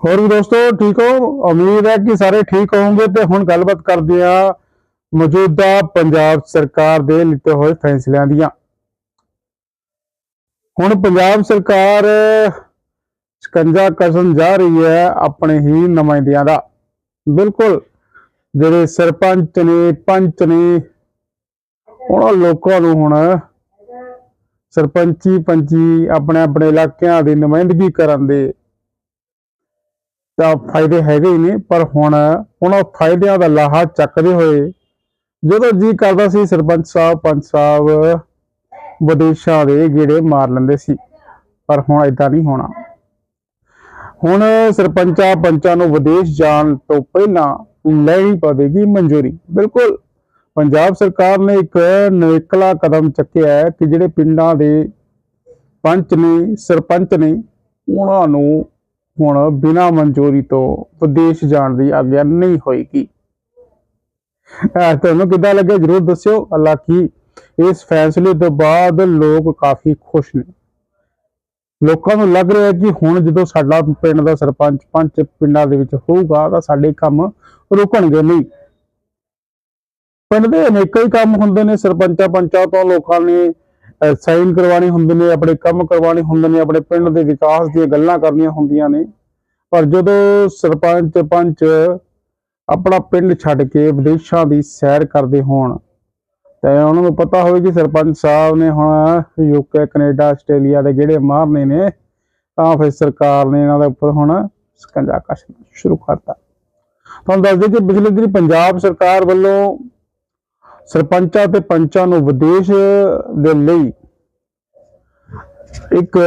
ਹੋਰ ਵੀ ਦੋਸਤੋ, ਠੀਕ ਹੋ? ਉਮੀਦ ਹੈ ਕਿ ਸਾਰੇ ਠੀਕ ਹੋਵੋਗੇ ਤੇ ਹੁਣ ਗੱਲਬਾਤ ਕਰਦੇ ਆ ਮੌਜੂਦਾ ਪੰਜਾਬ ਸਰਕਾਰ ਦੇ ਲਿੱਤੇ ਹੋਏ ਫੈਸਲਿਆਂ ਦੀਆਂ। ਹੁਣ ਪੰਜਾਬ ਸਰਕਾਰ ਸ਼ਿਕੰਜਾ ਕਸਣ ਜਾ ਰਹੀ ਹੈ ਆਪਣੇ ਹੀ ਨੁਮਾਇੰਦਿਆਂ ਦਾ। ਬਿਲਕੁਲ, ਜਿਹੜੇ ਸਰਪੰਚ ਨੇ, ਪੰਚ ਨੇ ਉਹਨਾਂ ਲੋਕਾਂ ਨੂੰ ਹੁਣ ਸਰਪੰਚੀ ਪੰਚੀ ਆਪਣੇ ਆਪਣੇ ਇਲਾਕਿਆਂ ਦੀ ਨੁਮਾਇੰਦਗੀ ਕਰਨ ਦੇ ਤਾਂ ਫਾਇਦੇ ਹੈਗੇ ਹੀ ਨੇ, ਪਰ ਹੁਣ ਉਹਨਾਂ ਫਾਇਦਿਆਂ ਦਾ ਲਾਹਾ ਚੱਕਦੇ ਹੋਏ ਜਦੋਂ ਜੀ ਕਰਦਾ ਸੀ, ਸਰਪੰਚ ਸਾਹਿਬ, ਪੰਚ ਸਾਹਿਬ ਵਿਦੇਸ਼ਾਂ ਦੇ ਗੇੜੇ ਮਾਰ ਲੈਂਦੇ ਸੀ, ਪਰ ਹੁਣ ਇਦਾਂ ਨਹੀਂ ਹੋਣਾ। ਹੁਣ ਸਰਪੰਚਾਂ ਪੰਚਾਂ ਨੂੰ ਵਿਦੇਸ਼ ਜਾਣ ਤੋਂ ਪਹਿਲਾਂ ਲੈਣੀ ਪਵੇਗੀ ਮਨਜ਼ੂਰੀ। ਬਿਲਕੁਲ, ਪੰਜਾਬ ਸਰਕਾਰ ਨੇ ਇੱਕ ਨਵੇਕਲਾ ਕਦਮ ਚੱਕਿਆ ਹੈ ਕਿ ਜਿਹੜੇ ਪਿੰਡਾਂ ਦੇ ਪੰਚ ਨੇ, ਸਰਪੰਚ ਨੇ, ਉਹਨਾਂ ਨੂੰ ਹੁਣ ਬਿਨਾਂ ਮਨਜ਼ੂਰੀ ਤੋਂ ਵਿਦੇਸ਼ ਜਾਣ ਦੀ ਆਗਿਆ ਨਹੀਂ ਹੋਏਗੀ। ਤੁਹਾਨੂੰ ਕਿੱਦਾਂ ਲੱਗਿਆ ਜਰੂਰ ਦੱਸਿਓ। ਹਾਲਾਂਕਿ ਇਸ ਫੈਸਲੇ ਤੋਂ ਬਾਅਦ ਲੋਕ ਕਾਫੀ ਖੁਸ਼ ਨੇ। ਲੋਕਾਂ ਨੂੰ ਲੱਗ ਰਿਹਾ ਕਿ ਹੁਣ ਜਦੋਂ ਸਾਡਾ ਪਿੰਡ ਦਾ ਸਰਪੰਚ ਪੰਚ ਪਿੰਡਾਂ ਦੇ ਵਿੱਚ ਹੋਊਗਾ ਤਾਂ ਸਾਡੇ ਕੰਮ ਰੁਕਣਗੇ ਨਹੀਂ। ਪਿੰਡ ਦੇ ਅਨੇਕਾਂ ਹੀ ਕੰਮ ਹੁੰਦੇ ਨੇ। ਸਰਪੰਚਾਂ ਪੰਚਾਂ ਤੋਂ ਲੋਕਾਂ ਨੇ ਸਾਈਨ ਕਰਵਾਉਣੇ ਹੁੰਦੇ ਨੇ, ਆਪਣੇ ਕੰਮ ਕਰਵਾਉਣੇ ਹੁੰਦੇ ਨੇ, ਆਪਣੇ ਪਿੰਡ ਦੇ ਵਿਕਾਸ ਦੀਆਂ ਗੱਲਾਂ ਕਰਨੀਆਂ ਹੁੰਦੀਆਂ ਨੇ। ਪਰ ਜਦੋਂ ਸਰਪੰਚ ਪੰਚ ਆਪਣਾ ਪਿੰਡ ਛੱਡ ਕੇ ਵਿਦੇਸ਼ਾਂ ਦੀ ਸੈਰ ਕਰਦੇ ਹੋਣ, ਤੇ ਉਹਨਾਂ ਨੂੰ ਪਤਾ ਹੋਵੇ ਕਿ ਸਰਪੰਚ ਸਾਹਿਬ ਨੇ ਹੁਣ ਯੂਕੇ ਕੈਨੇਡਾ ਆਸਟ੍ਰੇਲੀਆ ਦੇ ਜਿਹੜੇ ਮਾਰਨੇ ਨੇ, ਤਾਂ ਫਿਰ ਸਰਕਾਰ ਨੇ ਇਹਨਾਂ ਦੇ ਉੱਪਰ ਹੁਣ ਸਕੰਜਾ ਕੱਸਣਾ ਸ਼ੁਰੂ ਕਰਤਾ। ਤੁਹਾਨੂੰ ਦੱਸ ਦਈਏ ਕਿ ਪਿਛਲੇ ਦਿਨੀ ਪੰਜਾਬ ਸਰਕਾਰ ਵੱਲੋਂ ਸਰਪੰਚਾਂ ਤੇ ਪੰਚਾਂ ਨੂੰ ਵਿਦੇਸ਼ ਦੇ ਲਈ ਇੱਕ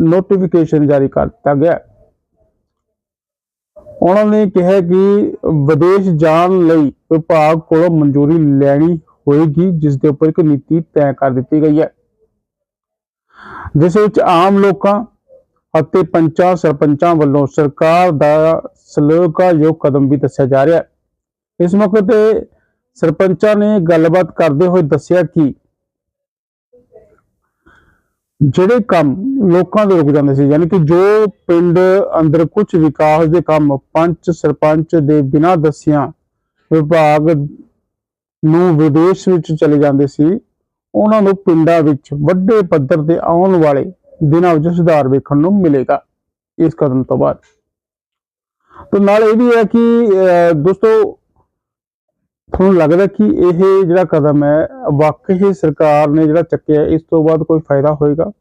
ਨੋਟੀਫਿਕੇਸ਼ਨ ਜਾਰੀ ਕਰ ਦਿੱਤਾ ਗਿਆ। ਉਹਨਾਂ ਨੇ ਕਿਹਾ ਕਿ ਵਿਦੇਸ਼ ਜਾਣ ਲਈ ਵਿਭਾਗ ਕੋਲੋਂ ਮਨਜ਼ੂਰੀ ਲੈਣੀ ਹੋਏਗੀ, ਜਿਸ ਦੇ ਉੱਪਰ ਇੱਕ ਨੀਤੀ ਤੈਅ ਕਰ ਦਿੱਤੀ ਗਈ ਹੈ। ਜਿਸ ਵਿੱਚ ਆਮ ਲੋਕਾਂ ਅਤੇ ਪੰਚਾਂ, ਸਰਪੰਚਾਂ ਵੱਲੋਂ ਸਰਕਾਰ ਦਾ ਸਲੋਕਾਯੋਗ ਕਦਮ ਵੀ ਦੱਸਿਆ ਜਾ ਰਿਹਾ ਹੈ। ਇਸ ਮੌਕੇ ਤੇ ਸਰਪੰਚਾਂ ਨੇ ਗੱਲਬਾਤ ਕਰਦੇ ਹੋਏ ਦੱਸਿਆ ਕਿ ਜਿਹੜੇ ਕੰਮ ਲੋਕਾਂ ਦੇ ਰੁਕ ਜਾਂਦੇ ਸੀ ਯਾਨੀ ਕਿ ਜੋ ਪਿੰਡ ਅੰਦਰ ਕੁਝ ਵਿਕਾਸ ਦੇ ਕੰਮ ਪੰਚ ਸਰਪੰਚ ਦੇ ਬਿਨਾਂ ਦੱਸਿਆਂ ਵਿਭਾਗ ਨੂੰ ਵਿਦੇਸ਼ ਵਿੱਚ ਚਲੇ ਜਾਂਦੇ ਸੀ ਉਹਨਾਂ ਨੂੰ ਪਿੰਡਾਂ ਵਿੱਚ ਵੱਡੇ ਪੱਧਰ ਤੇ ਆਉਣ ਵਾਲੇ ਦਿਨਾਂ ਵਿੱਚ ਸੁਧਾਰ ਵੇਖਣ ਨੂੰ ਮਿਲੇਗਾ ਇਸ ਕਦਮ ਤੋਂ ਬਾਅਦ। ਤੋਂ ਨਾਲ ਇਹ ਵੀ ਹੈ ਕਿ ਅਹ, ਦੋਸਤੋ ਤੁਹਾਨੂੰ ਲੱਗਦਾ ਕਿ ਇਹ ਜਿਹੜਾ ਕਦਮ ਹੈ ਵਾਕਈ ਹੀ ਸਰਕਾਰ ਨੇ ਜਿਹੜਾ ਚੱਕਿਆ ਹੈ, ਇਸ ਤੋਂ ਬਾਅਦ ਕੋਈ ਫਾਇਦਾ ਹੋਏਗਾ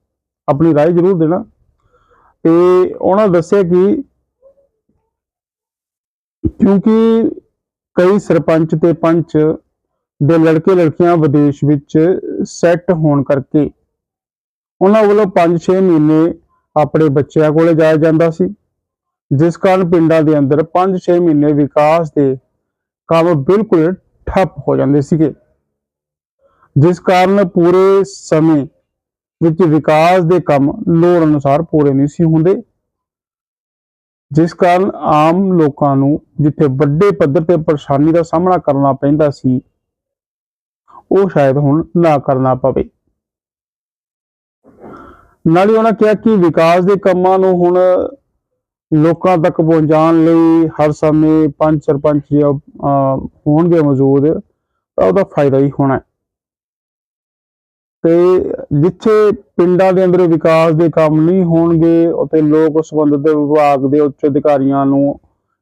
ਆਪਣੀ رائے ਜ਼ਰੂਰ ਦੇਣਾ ਤੇ ਉਹਨਾਂ ਦੱਸਿਆ ਕਿ ਕਿਉਂਕਿ ਕਈ ਸਰਪੰਚ ਤੇ ਪੰਚ ਦੇ ਲੜਕੇ ਲੜਕੀਆਂ ਵਿਦੇਸ਼ ਵਿੱਚ ਸੈੱਟ ਹੋਣ ਕਰਕੇ ਉਹਨਾਂ ਵੱਲੋਂ 5-6 ਮਹੀਨੇ ਆਪਣੇ ਬੱਚਿਆਂ ਕੋਲੇ ਜਾਇਆ ਜਾਂਦਾ ਸੀ ਜਿਸ ਕਾਰਨ ਪਿੰਡਾਂ ਦੇ ਅੰਦਰ 5-6 ਮਹੀਨੇ ਵਿਕਾਸ ਦੇ ਕੰਮ ਬਿਲਕੁਲ ਠੱਪ ਹੋ ਜਾਂਦੇ ਸੀਗੇ। ਜਿਸ ਕਾਰਨ ਪੂਰੇ ਸਮੇਂ ਵਿੱਚ ਵਿਕਾਸ ਦੇ ਕੰਮ ਲੋੜ ਅਨੁਸਾਰ ਪੂਰੇ ਨਹੀਂ ਸੀ ਹੁੰਦੇ। ਜਿਸ ਕਾਰਨ ਆਮ ਲੋਕਾਂ ਨੂੰ ਜਿੱਥੇ ਵੱਡੇ ਪੱਧਰ ਤੇ ਪਰੇਸ਼ਾਨੀ ਦਾ ਸਾਹਮਣਾ ਕਰਨਾ ਪੈਂਦਾ ਸੀ, ਉਹ ਸ਼ਾਇਦ ਹੁਣ ਨਾ ਕਰਨਾ ਪਵੇ। ਨਾਲ ਹੀ ਉਹਨਾਂ ਕਿਹਾ ਕਿ ਵਿਕਾਸ ਦੇ ਕੰਮਾਂ ਨੂੰ ਹੁਣ ਲੋਕਾਂ ਤੱਕ ਪਹੁੰਚਾਉਣ ਲਈ ਹਰ ਸਮੇਂ ਪੰਚ ਸਰਪੰਚ ਜੇ, ਅਹ, ਹੋਣਗੇ ਮੌਜੂਦ ਤਾਂ ਉਹਦਾ ਫਾਇਦਾ ਹੀ ਹੋਣਾ ਹੈ। ਤੇ ਜਿੱਥੇ ਪਿੰਡਾਂ ਦੇ ਅੰਦਰ ਵਿਕਾਸ ਦੇ ਕੰਮ ਨਹੀਂ ਹੋਣਗੇ ਉੱਥੇ ਲੋਕ ਸੰਬੰਧਿਤ ਵਿਭਾਗ ਦੇ ਉੱਚ ਅਧਿਕਾਰੀਆਂ ਨੂੰ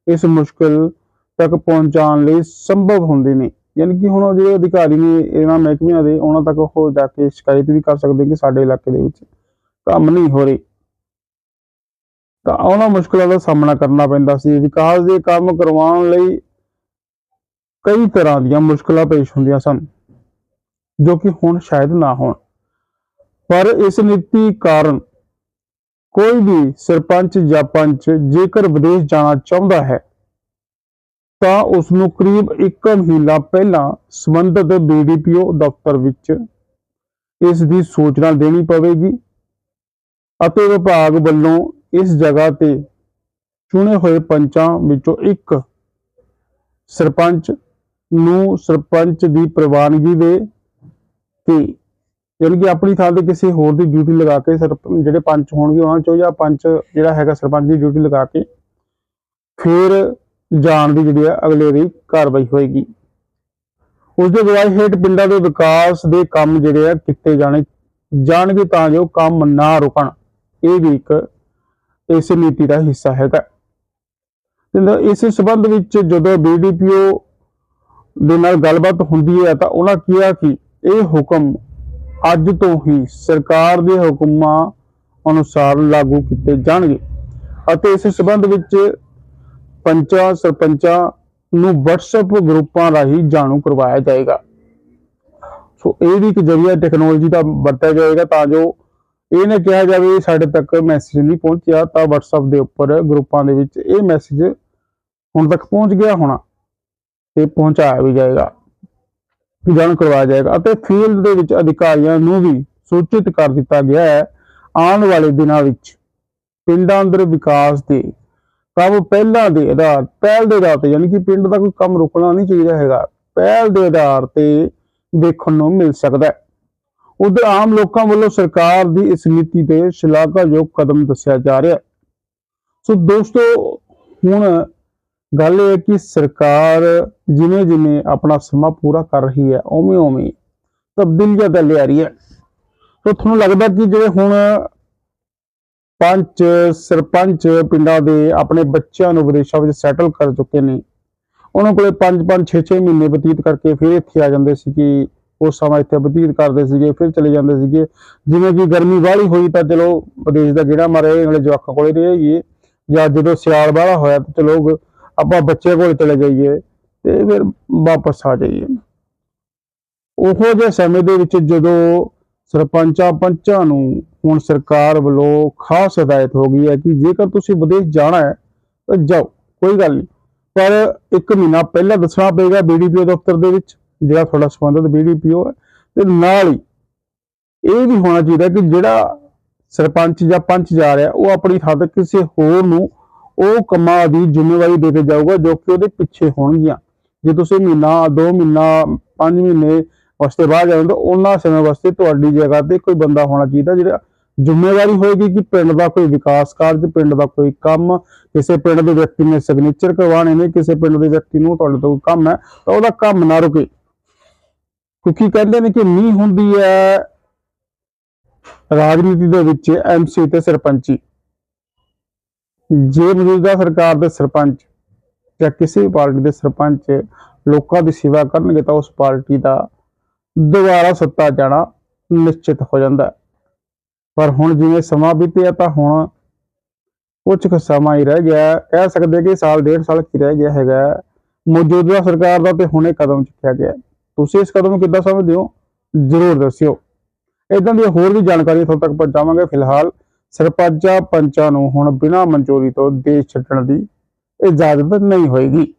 ਇਸ ਮੁਸ਼ਕਲ ਤੱਕ ਪਹੁੰਚਾਉਣ ਲਈ ਸੰਭਵ ਹੁੰਦੇ ਨੇ। ਯਾਨੀ ਕਿ ਹੁਣ ਜਿਹੜੇ ਅਧਿਕਾਰੀ ਨੇ ਇਹਨਾਂ ਮਹਿਕਮਿਆਂ ਦੇ ਉਹਨਾਂ ਤੱਕ ਉਹ ਜਾ ਕੇ ਸ਼ਿਕਾਇਤ ਵੀ ਕਰ ਸਕਦੇ ਕਿ ਸਾਡੇ ਇਲਾਕੇ ਦੇ ਵਿੱਚ ਕੰਮ ਨਹੀਂ ਹੋ ਰਹੇ। ਤਾਂ ਉਹਨਾਂ ਮੁਸ਼ਕਲਾਂ ਦਾ ਸਾਹਮਣਾ ਕਰਨਾ ਪੈਂਦਾ ਸੀ। ਵਿਕਾਸ ਦੇ ਕੰਮ ਕਰਵਾਉਣ ਲਈ ਕਈ ਤਰ੍ਹਾਂ ਦੀਆਂ ਮੁਸ਼ਕਲਾਂ ਪੇਸ਼ ਹੁੰਦੀਆਂ ਸਨ, ਜੋ ਕਿ ਹੁਣ ਸ਼ਾਇਦ ਨਾ ਹੋਣ। ਪਰ ਇਸ ਨੀਤੀ ਕਾਰਨ ਕੋਈ ਵੀ ਸਰਪੰਚ ਜਾਂ ਪੰਚ ਜੇਕਰ ਵਿਦੇਸ਼ ਜਾਣਾ ਚਾਹੁੰਦਾ ਹੈ, ਤਾਂ ਉਸ ਨੂੰ ਕਰੀਬ 1 ਮਹੀਨਾ ਪਹਿਲਾਂ ਸੰਬੰਧਿਤ ਬੀਡੀਪੀਓ ਦਫ਼ਤਰ ਵਿੱਚ ਇਸ ਦੀ ਸੂਚਨਾ ਦੇਣੀ ਪਵੇਗੀ ਅਤੇ ਵਿਭਾਗ ਵੱਲੋਂ ਇਸ ਜਗ੍ਹਾ ਤੇ ਚੁਣੇ ਹੋਏ ਪੰਚਾਂ ਵਿੱਚੋਂ ਇੱਕ ਸਰਪੰਚ ਨੂੰ ਸਰਪੰਚ ਦੀ ਪ੍ਰਵਾਨਗੀ ਦੇ ਕੇ ਯਾਨੀ ਕਿ ਆਪਣੀ ਥਾਂ ਤੇ ਕਿਸੇ ਹੋਰ ਦੀ ਡਿਊਟੀ ਲਗਾ ਕੇ ਸਰਪ ਜਿਹੜੇ ਪੰਚ ਹੋਣਗੇ ਉਹਨਾਂ ਚੋਂ ਜਾਂ ਪੰਚ ਜਿਹੜਾ ਹੈਗਾ ਸਰਪੰਚ ਦੀ ਡਿਊਟੀ ਲਗਾ ਕੇ ਫਿਰ ਜਾਣ ਦੀ ਜਿਹੜੀ ਹੈ ਅਗਲੇ ਦੀ ਕਾਰਵਾਈ ਹੋਏਗੀ। ਉਸ ਦੇ ਅਗਵਾਈ ਹੇਠ ਪਿੰਡਾਂ ਦੇ ਵਿਕਾਸ ਦੇ ਕੰਮ ਜਿਹੜੇ ਆ ਕੀਤੇ ਜਾਣੇ ਜਾਣਗੇ ਤਾਂ ਜੋ ਕੰਮ ਨਾ ਰੁਕਣ। ਇਹ ਵੀ ਇੱਕ ਇਸ ਨੀਤੀ ਦਾ ਹਿੱਸਾ ਹੈਗਾ। ਇਸ ਸਬੰਧ ਵਿੱਚ ਜਦੋਂ ਬੀਡੀਪੀਓ ਦੇ ਨਾਲ ਗੱਲਬਾਤ ਹੁੰਦੀ ਹੈ ਤਾਂ ਉਹਨਾਂ ਕਿਹਾ ਕਿ ਇਹ ਹੁਕਮ ਅੱਜ ਤੋਂ ਹੀ ਸਰਕਾਰ ਦੇ ਹੁਕਮਾਂ ਅਨੁਸਾਰ ਲਾਗੂ ਕੀਤੇ ਜਾਣਗੇ ਅਤੇ ਇਸ ਸਬੰਧ ਵਿੱਚ ਪੰਚਾਂ, ਸਰਪੰਚਾਂ ਨੂੰ WhatsApp ਗਰੁੱਪਾਂ ਰਾਹੀਂ ਜਾਣੂ ਕਰਵਾਇਆ ਜਾਏਗਾ। ਸੋ ਇਹ ਵੀ ਇੱਕ ਜ਼ਰੀਆ ਟੈਕਨੋਲੋਜੀ ਦਾ ਵਰਤਿਆ ਜਾਏਗਾ ਤਾਂ ਜੋ ਇਹ ਨਾ ਕਿਹਾ ਜਾਵੇ ਸਾਡੇ ਤੱਕ ਮੈਸੇਜ ਨਹੀਂ ਪਹੁੰਚਿਆ, ਤਾਂ WhatsApp ਦੇ ਉੱਪਰ ਗਰੁੱਪਾਂ ਦੇ ਵਿੱਚ ਇਹ ਮੈਸੇਜ ਹੁਣ ਤੱਕ ਪਹੁੰਚ ਗਿਆ ਹੋਣਾ ਤੇ ਪਹੁੰਚਾਇਆ ਵੀ ਜਾਏਗਾ ਜਾਣ ਕਰਵਾਇਆ ਜਾਏਗਾ ਅਤੇ ਫੀਲਡ ਦੇ ਵਿੱਚ ਅਧਿਕਾਰੀਆਂ ਨੂੰ ਵੀ ਸੂਚਿਤ ਕਰ ਦਿੱਤਾ ਗਿਆ ਹੈ, ਆਉਣ ਵਾਲੇ ਦਿਨਾਂ ਵਿੱਚ ਪਿੰਡਾਂ ਅੰਦਰ ਵਿਕਾਸ ਦੇ ਕੰਮ ਪਹਿਲਾਂ ਦੇ ਆਧਾਰ, ਪਹਿਲ ਦੇ ਆਧਾਰ ਤੇ ਯਾਨੀ ਕਿ ਪਿੰਡ ਦਾ ਕੋਈ ਕੰਮ ਰੁਕਣਾ ਨਹੀਂ ਚਾਹੀਦਾ ਹੈਗਾ, ਪਹਿਲ ਦੇ ਆਧਾਰ ਤੇ ਦੇਖਣ ਨੂੰ ਮਿਲ ਸਕਦਾ ਹੈ। ਉਧਰ ਆਮ ਲੋਕਾਂ ਵੱਲੋਂ ਸਰਕਾਰ ਦੀ ਇਸ ਨੀਤੀ ਤੇ ਸ਼ਲਾਘਾਯੋਗ ਕਦਮ ਦੱਸਿਆ ਜਾ ਰਿਹਾ ਸੋ ਦੋਸਤੋ, ਹੁਣ ਗੱਲ ਇਹ ਹੈ ਕਿ ਸਰਕਾਰ ਜਿਵੇਂ ਜਿਵੇਂ ਆਪਣਾ ਸਮਾਂ ਪੂਰਾ ਕਰ ਰਹੀ ਹੈ ਉਵੇਂ ਉਵੇਂ ਤਬਦੀਲੀਆਂ ਦਾ ਲਿਆ ਰਹੀ ਹੈ। ਸੋ ਤੁਹਾਨੂੰ ਲੱਗਦਾ ਕਿ ਜਿਹੜੇ ਹੁਣ ਪੰਚ, ਸਰਪੰਚ ਪਿੰਡਾਂ ਦੇ ਆਪਣੇ ਬੱਚਿਆਂ ਨੂੰ ਵਿਦੇਸ਼ਾਂ ਵਿੱਚ ਸੈਟਲ ਕਰ ਚੁੱਕੇ ਨੇ, ਉਹਨਾਂ ਕੋਲੇ 5-5 6-6 ਮਹੀਨੇ ਬਤੀਤ ਕਰਕੇ ਫਿਰ ਇੱਥੇ ਆ ਜਾਂਦੇ ਸੀ ਕਿ ਉਸ ਸਮਾਂ ਇੱਥੇ ਬਤੀਤ ਕਰਦੇ ਸੀਗੇ, ਫਿਰ ਚਲੇ ਜਾਂਦੇ ਸੀਗੇ। ਜਿਵੇਂ ਕਿ ਗਰਮੀ ਬਾਹਲੀ ਹੋਈ ਤਾਂ ਚਲੋ ਵਿਦੇਸ਼ ਦਾ ਗੇੜਾ ਮਾਰਿਆ ਨਾਲੇ ਜਵਾਕਾਂ ਕੋਲੇ ਜਾਈਏ ਜਾਂ ਜਦੋਂ ਸਿਆਲ ਬਾਹਲਾ ਹੋਇਆ ਤਾਂ ਚਲੋ ਆਪਾਂ ਬੱਚੇ ਕੋਲ ਚਲੇ ਜਾਈਏ ਤੇ ਫਿਰ ਵਾਪਸ ਆ ਜਾਈਏ। ਉਹੋ ਜਿਹੇ ਸਮੇਂ ਦੇ ਵਿੱਚ ਜਦੋਂ ਸਰਪੰਚਾਂ ਪੰਚਾਂ ਨੂੰ ਹੁਣ ਸਰਕਾਰ ਵੱਲੋਂ ਖਾਸ ਹਦਾਇਤ ਹੋ ਗਈ ਹੈ ਕਿ ਜੇਕਰ ਤੁਸੀਂ ਵਿਦੇਸ਼ ਜਾਣਾ ਹੈ, ਤਾਂ ਜਾਓ, ਕੋਈ ਗੱਲ ਨਹੀਂ। ਪਰ ਇੱਕ ਮਹੀਨਾ ਪਹਿਲਾਂ ਦੱਸਣਾ ਪਏਗਾ ਬੀਡੀਪੀਓ ਦਫ਼ਤਰ ਦੇ ਵਿੱਚ ਜਿਹੜਾ ਤੁਹਾਡਾ ਸੰਬੰਧਿਤ ਬੀਡੀਪੀਓ ਹੈ, ਤੇ ਨਾਲ ਹੀ ਇਹ ਵੀ ਹੋਣਾ ਚਾਹੀਦਾ ਕਿ ਜਿਹੜਾ ਸਰਪੰਚ ਜਾਂ ਪੰਚ ਜਾ ਰਿਹਾ, ਉਹ ਆਪਣੀ ਥਾਂ ਤੇ ਕਿਸੇ ਹੋਰ ਨੂੰ ਉਹ ਕੰਮਾਂ ਦੀ ਜ਼ਿੰਮੇਵਾਰੀ ਦੇ ਕੇ ਜਾਊਗਾ, ਜੋ ਕਿ ਉਹਦੇ ਪਿੱਛੇ ਹੋਣਗੀਆਂ। ਜੇ ਤੁਸੀਂ ਮਹੀਨਾ 2 ਮਹੀਨਾ 5 ਮਹੀਨੇ ਵਾਸਤੇ ਬਾਹਰ ਜਾਂਦੇ ਤਾਂ ਉਹਨਾਂ ਸਮੇਂ ਵਾਸਤੇ ਤੁਹਾਡੀ ਜਗ੍ਹਾ ਤੇ ਕੋਈ ਬੰਦਾ ਹੋਣਾ ਚਾਹੀਦਾ ਜਿਹੜਾ ਜ਼ਿੰਮੇਵਾਰੀ ਹੋਏਗੀ ਕਿ ਪਿੰਡ ਦਾ ਕੋਈ ਵਿਕਾਸ ਕਾਰਜ, ਪਿੰਡ ਦਾ ਕੋਈ ਕੰਮ, ਕਿਸੇ ਪਿੰਡ ਦੇ ਵਿਅਕਤੀ ਨੇ ਸਿਗਨੇਚਰ ਕਰਵਾਉਣੇ ਨੇ, ਕਿਸੇ ਪਿੰਡ ਦੇ ਵਿਅਕਤੀ ਨੂੰ ਤੁਹਾਡੇ ਤੋਂ ਕੰਮ ਹੈ, ਤਾਂ ਉਹਦਾ ਕੰਮ ਨਾ ਰੁਕੇ। ਕਿਉਂਕਿ ਕਹਿੰਦੇ ਨੇ ਕਿ ਨਹੀਂ ਹੁੰਦੀ ਹੈ ਰਾਜਨੀਤੀ ਦੇ ਵਿੱਚ ਐਮਸੀ ਤੇ ਸਰਪੰਚੀ। ਜੇ ਮੌਜੂਦਾ ਸਰਕਾਰ ਦੇ ਸਰਪੰਚ ਜਾਂ ਕਿਸੇ ਵੀ ਪਾਰਟੀ ਦੇ ਸਰਪੰਚ ਲੋਕਾਂ ਦੀ ਸੇਵਾ ਕਰਨਗੇ ਤਾਂ ਉਸ ਪਾਰਟੀ ਦਾ ਦੁਬਾਰਾ ਸੱਤਾ ਜਾਣਾ ਨਿਸ਼ਚਿਤ ਹੋ ਜਾਂਦਾ ਪਰ ਹੁਣ ਜਿਵੇਂ ਸਮਾਂ ਬੀਤਿਆ ਤਾਂ ਹੁਣ ਕੁਝ ਕੁ ਸਮਾਂ ਹੀ ਰਹਿ ਗਿਆ। ਕਹਿ ਸਕਦੇ ਕਿ ਸਾਲ, ਡੇਢ ਸਾਲ ਕੀ ਰਹਿ ਗਿਆ ਹੈਗਾ। ਮੌਜੂਦਾ ਸਰਕਾਰ ਦਾ ਤੇ ਹੁਣੇ ਕਦਮ ਚੁੱਕਿਆ ਗਿਆ। ਤੁਸੀਂ ਇਸ ਕਦਮ ਨੂੰ ਕਿੱਦਾਂ ਸਮਝਦੇ ਹੋ? ਜ਼ਰੂਰ ਦੱਸਿਓ। ਇਦਾਂ ਦੀਆਂ ਹੋਰ ਵੀ ਜਾਣਕਾਰੀ ਤੁਹਾਡੇ ਤੱਕ ਪਹੁੰਚਾਵਾਂਗੇ। ਫਿਲਹਾਲ ਸਰਪੰਚਾਂ ਪੰਚਾਂ ਨੂੰ ਹੁਣ ਬਿਨਾਂ ਮਨਜ਼ੂਰੀ ਤੋਂ ਦੇਸ਼ ਛੱਡਣ ਦੀ ਇਜਾਜ਼ਤ ਨਹੀਂ ਹੋਏਗੀ।